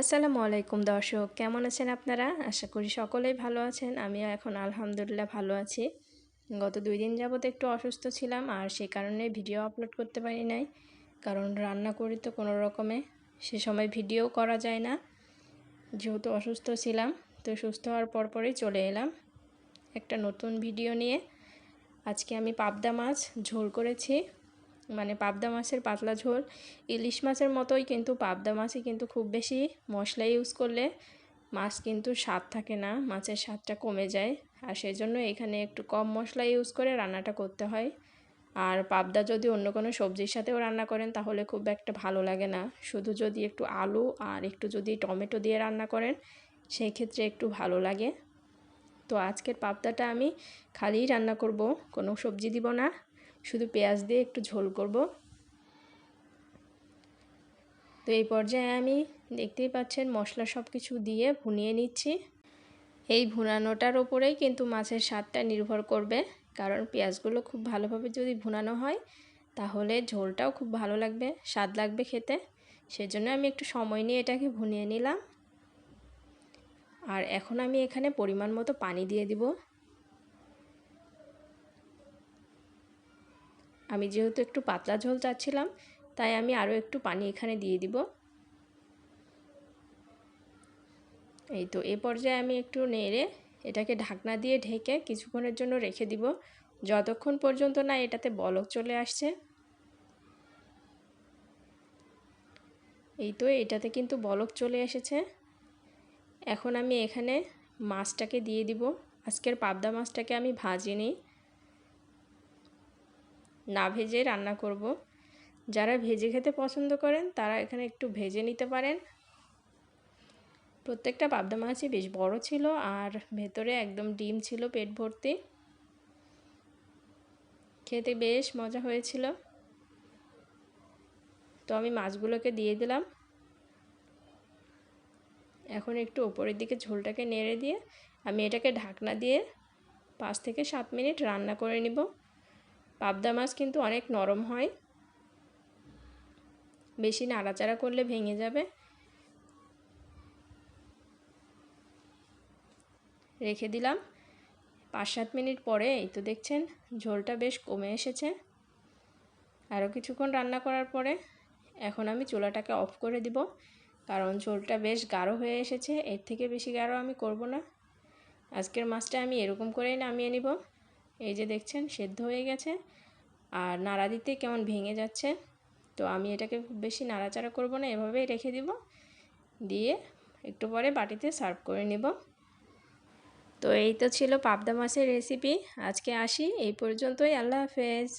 আসসালামু আলাইকুম দর্শক, কেমন আছেন আপনারা? আশা করি সকলেই ভালো আছেন। আমিও এখন আলহামদুলিল্লাহ ভালো আছি। গত দুই দিন যাবত একটু অসুস্থ ছিলাম, আর সেই কারণে ভিডিও আপলোড করতে পারি নাই। কারণ রান্না করি তো কোনো রকমে, সে সময় ভিডিও করা যায় না। যেহেতু অসুস্থ ছিলাম, তো সুস্থ হওয়ার পরপরই চলে এলাম। একটা নতুন ভিডিও নিয়ে আজকে আমি পাবদা মাছ ঝোল করেছি। মানে পাবদা মাছের পাতলা ঝোল, ইলিশ মাছের মতোই কিন্তু পাবদা মাছই কিন্তু খুব বেশি মশলা ইউজ করলে মাছ কিন্তু স্বাদ থাকে না, মাছের স্বাদটা কমে যায়। আর সেই জন্য এখানে একটু কম মশলা ইউজ করে রান্নাটা করতে হয়। আর পাবদা যদি অন্য কোনো সবজির সাথেও রান্না করেন তাহলে খুব একটা ভালো লাগে না। শুধু যদি একটু আলু আর একটু যদি টমেটো দিয়ে রান্না করেন সেই ক্ষেত্রে একটু ভালো লাগে। তো আজকের পাবদাটা আমি খালিই রান্না করব, কোনো সবজি দিব না। শুধু পেঁয়াজ দিয়ে একটু ঝোল করব। তো এই পর্যায়ে আমি দেখতেই পাচ্ছেন মশলা সব কিছু দিয়ে ভুনিয়ে নিচ্ছি। এই ভুনানোটার ওপরেই কিন্তু মাছের স্বাদটা নির্ভর করবে, কারণ পেঁয়াজগুলো খুব ভালোভাবে যদি ভুনানো হয়, তাহলে ঝোলটাও খুব ভালো লাগবে, স্বাদ লাগবে খেতে। সেজন্য আমি একটু সময় নিয়ে এটাকে ভুনিয়ে নিলাম। আর এখন আমি এখানে পরিমাণ মতো পানি দিয়ে দিব। আমি যেহেতু একটু পাতলা ঝোল চাচ্ছিলাম, তাই আমি আরও একটু পানি এখানে দিয়ে দিব। এই তো, এ পর্যায়ে আমি একটু নেড়ে এটাকে ঢাকনা দিয়ে ঢেকে কিছুক্ষণের জন্য রেখে দিব। যতক্ষণ পর্যন্ত না এটাতে বলক চলে আসছে। এই তো, এটাতে কিন্তু বলক চলে এসেছে। এখন আমি এখানে মাছটাকে দিয়ে দিব। আজকের পাবদা মাছটাকে আমি ভাজিনি। না ভেজে রান্না করব। যারা ভেজে খেতে পছন্দ করেন, তারা এখানে একটু ভেজে নিতে পারেন। প্রত্যেকটা পাবদা মাছই বেশ বড় ছিল আর ভেতরে একদম ডিম ছিল পেট ভর্তি। খেতে বেশ মজা হয়েছিল। তো আমি মাছগুলোকে দিয়ে দিলাম। এখন একটু ওপরের দিকে ঝোলটাকে নেড়ে দিয়ে আমি এটাকে ঢাকনা দিয়ে পাঁচ থেকে সাত মিনিট রান্না করে নিব। পাবদা মাছ কিন্তু অনেক নরম হয়। বেশি নাড়াচাড়া করলে ভেঙে যাবে। রেখে দিলাম। পাঁচ সাত মিনিট পরে, এই তো দেখছেন, ঝোলটা বেশ কমে এসেছে। আরও কিছুক্ষণ রান্না করার পরে, এখন আমি চুলাটাকে অফ করে দিব। কারণ ঝোলটা বেশ গাঢ় হয়ে এসেছে, এর থেকে বেশি গাঢ় আমি করব না। আজকের মাছটা আমি এরকম করেই নামিয়ে নিব। এই যে দেখছেন, সেদ্ধ হয়ে গেছে। আর নাড়া দিতে কেমন ভেঙে যাচ্ছে, তো আমি এটাকে খুব বেশি নাড়াচাড়া করব না, এভাবেই রেখে দিব। দিয়ে একটু পরে বাটিতে সার্ভ করে নিব। তো এই তো ছিল পাবদা মাছের রেসিপি আজকে আসি, এই পর্যন্তই, আল্লাহ হাফেজ।